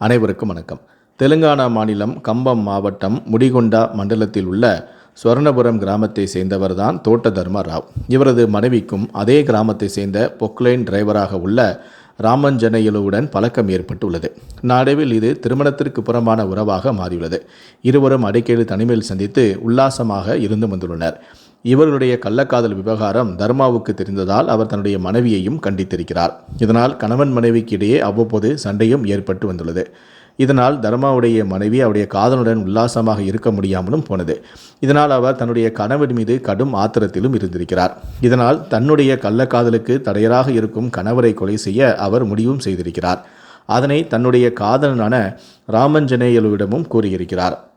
அனைவருக்கும் வணக்கம். தெலுங்கானா மாநிலம் கம்பம் மாவட்டம் முடிகொண்டா மண்டலத்தில் உள்ள ஸ்வர்ணபுரம் கிராமத்தை சேர்ந்தவர் தான் தோட்ட தர்ம ராவ். இவரது மனைவிக்கும் அதே கிராமத்தை சேர்ந்த பொக்லைன் டிரைவராக உள்ள ராமஞ்சனையலுவுடன் பழக்கம் ஏற்பட்டுள்ளது. நாடுவில் இது திருமணத்திற்கு புறம்பான உறவாக மாறியுள்ளது. இருவரும் அடிக்கடி தனிமையில் சந்தித்து உல்லாசமாக இருந்து வந்துள்ளனர். இவர்களுடைய கள்ளக்காதல் விவகாரம் தர்மாவுக்கு தெரிந்ததால் அவர் தன்னுடைய மனைவியையும் கண்டித்திருக்கிறார். இதனால் கணவன் மனைவிக்கு இடையே அவ்வப்போது சண்டையும் ஏற்பட்டு வந்துள்ளது. இதனால் தர்மாவுடைய மனைவி அவருடைய காதலுடன் உல்லாசமாக இருக்க முடியாமலும் போனது. இதனால் அவர் தன்னுடைய கணவன் மீது கடும் ஆத்திரத்திலும் இருந்திருக்கிறார். இதனால் தன்னுடைய கள்ளக்காதலுக்கு தடையராக இருக்கும் கணவரை கொலை செய்ய அவர் முடிவும் செய்திருக்கிறார். அதனை தன்னுடைய காதலனான ராமஞ்சனேயலுவிடமும் கூறியிருக்கிறார்.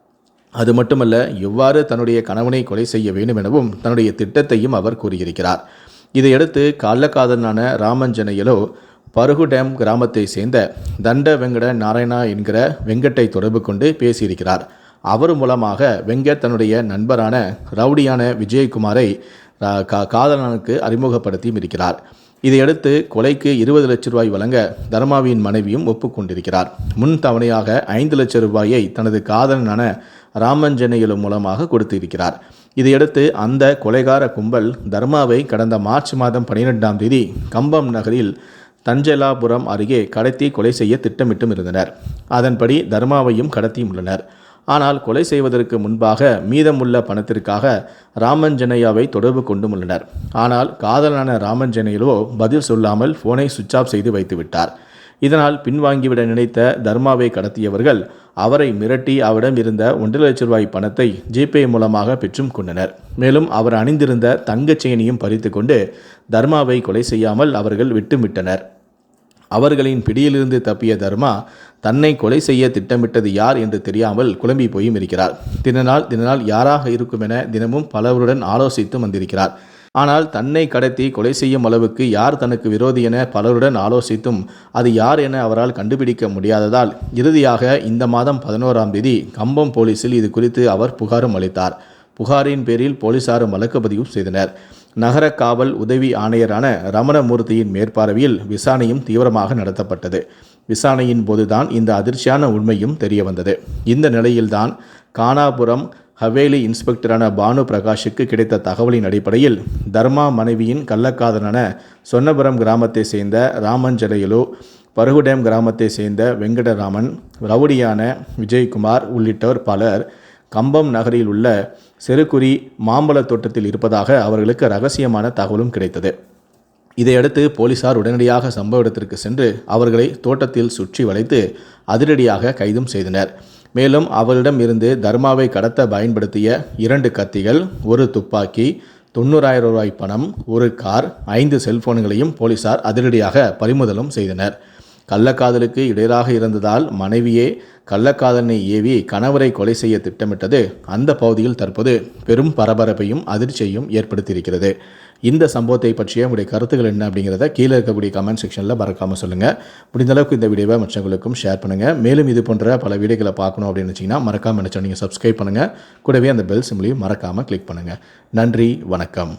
அது மட்டுமல்ல எவ்வாறு தன்னுடைய கணவனை கொலை செய்ய வேண்டும் எனவும் தன்னுடைய திட்டத்தையும் அவர் கூறியிருக்கிறார். இதையடுத்து கள்ளக்காதலனான ராமஞ்சனையலோ பருகு டேம் கிராமத்தை சேர்ந்த தண்ட வெங்கட நாராயணா என்கிற வெங்கட்டை தொடர்பு கொண்டு பேசியிருக்கிறார். அவர் மூலமாக வெங்கட் தன்னுடைய நண்பரான ரவுடியான விஜயகுமாரை கா- காதலனுக்கு அறிமுகப்படுத்தியும் இருக்கிறார். இதையடுத்து கொலைக்கு இருபது லட்சம் ரூபாய் வழங்க தர்மாவின் மனைவியும் ஒப்புக்கொண்டிருக்கிறார். முன் தவணையாக ஐந்து லட்சம் ரூபாயை தனது காதலனான ராமஞ்சனையிலும் மூலமாக கொடுத்திருக்கிறார். இதையடுத்து அந்த கொலைகார கும்பல் தர்மாவை கடந்த மார்ச் மாதம் பனிரெண்டாம் தேதி கம்பம் நகரில் தஞ்சலாபுரம் அருகே கடத்தி கொலை செய்ய திட்டமிட்டும் இருந்தனர். அதன்படி தர்மாவையும் கடத்தியும் உள்ளனர். ஆனால் கொலை செய்வதற்கு முன்பாக மீதமுள்ள பணத்திற்காக ராமஞ்சனையாவை தொடர்பு கொண்டும் உள்ளனர். ஆனால் காதலான ராமஞ்சனையிலோ பதில் சொல்லாமல் போனை சுவிட்ச் ஆஃப் செய்து வைத்துவிட்டார். இதனால் பின்வாங்கிவிட நினைத்த தர்மாவை கடத்தியவர்கள் அவரை மிரட்டி அவரிடம் இருந்த ஒன்றரை லட்சம் ரூபாய் பணத்தை ஜிபே மூலமாக பெற்றும் கொண்டனர். மேலும் அவர் அணிந்திருந்த தங்கச் செயினையும் பறித்து கொண்டு தர்மாவை கொலை செய்யாமல் அவர்கள் விட்டுவிட்டனர். அவர்களின் பிடியிலிருந்து தப்பிய தர்மா தன்னை கொலை செய்ய திட்டமிட்டது யார் என்று தெரியாமல் குழம்பி போயும் இருக்கிறார். தினநாள் தினநாள் யாராக இருக்கும் என தினமும் பலருடன் ஆலோசித்து வந்திருக்கிறார். ஆனால் தன்னை கடத்தி கொலை செய்யும் அளவுக்கு யார் தனக்கு விரோதி என பலருடன் ஆலோசித்தும் அது யார் என அவரால் கண்டுபிடிக்க முடியாததால் இறுதியாக இந்த மாதம் பதினோராம் தேதி கம்பம் போலீசில் இது குறித்து அவர் புகாரும் அளித்தார். புகாரின் பேரில் போலீசாரும் வழக்கு பதிவு செய்தனர். நகர காவல் உதவி ஆணையரான ரமணமூர்த்தியின் மேற்பார்வையில் விசாரணையும் தீவிரமாக நடத்தப்பட்டது. விசாரணையின் போதுதான் இந்த அதிர்ச்சியான உண்மையும் தெரிய வந்தது இந்த நிலையில்தான் கானாபுரம் ஹவேலி இன்ஸ்பெக்டரான பானு பிரகாஷுக்கு கிடைத்த தகவலின் அடிப்படையில் தர்மா மனைவியின் கள்ளக்காதலான சொன்னபுரம் கிராமத்தை சேர்ந்த ராமஞ்சலையிலோ பருகுடேம் கிராமத்தை சேர்ந்த வெங்கடராமன் ரவுடியான விஜயகுமார் உள்ளிட்டோர் பலர் கம்பம் நகரில் உள்ள செருக்குரி மாம்பழத் தோட்டத்தில் இருப்பதாக அவர்களுக்கு ரகசியமான தகவலும் கிடைத்தது. இதையடுத்து போலீசார் உடனடியாக சம்பவ இடத்திற்கு சென்று அவர்களை தோட்டத்தில் சுற்றி வளைத்து அதிரடியாக கைதும் செய்தனர். மேலும் அவரிடம் இருந்து தர்மாவை கடத்த பயன்படுத்திய இரண்டு கத்திகள் ஒரு துப்பாக்கி தொண்ணூறாயிரம் ரூபாய் பணம் ஒரு கார் ஐந்து செல்போன்களையும் போலீசார் அதிரடியாக பறிமுதலும் செய்தனர். கள்ளக்காதலுக்கு இடையராக இருந்ததால் மனைவியே கள்ளக்காதலனை ஏவி கணவரை கொலை செய்ய திட்டமிட்டது அந்த பகுதியில் தற்போது பெரும் பரபரப்பையும் அதிர்ச்சியையும் ஏற்படுத்தியிருக்கிறது. இந்த சம்பவத்தை பற்றிய உங்களுடைய கருத்துக்கள் என்ன அப்படிங்கிறத கீழே இருக்கக்கூடிய கமெண்ட் செக்ஷனில் மறக்காமல் சொல்லுங்கள் முடிந்தளவுக்கு இந்த வீடியோவை மற்றவங்களுக்கும் ஷேர் பண்ணுங்கள் மேலும் இது போன்ற பல வீடியோக்களை பார்க்கணும் அப்படின்னு வச்சிங்கன்னா மறக்காமல் நினச்சோம் நீங்கள் சப்ஸ்கிரைப் பண்ணுங்கள் கூடவே அந்த பெல் சிம்லையும் மறக்காமல் கிளிக் பண்ணுங்கள் நன்றி வணக்கம்.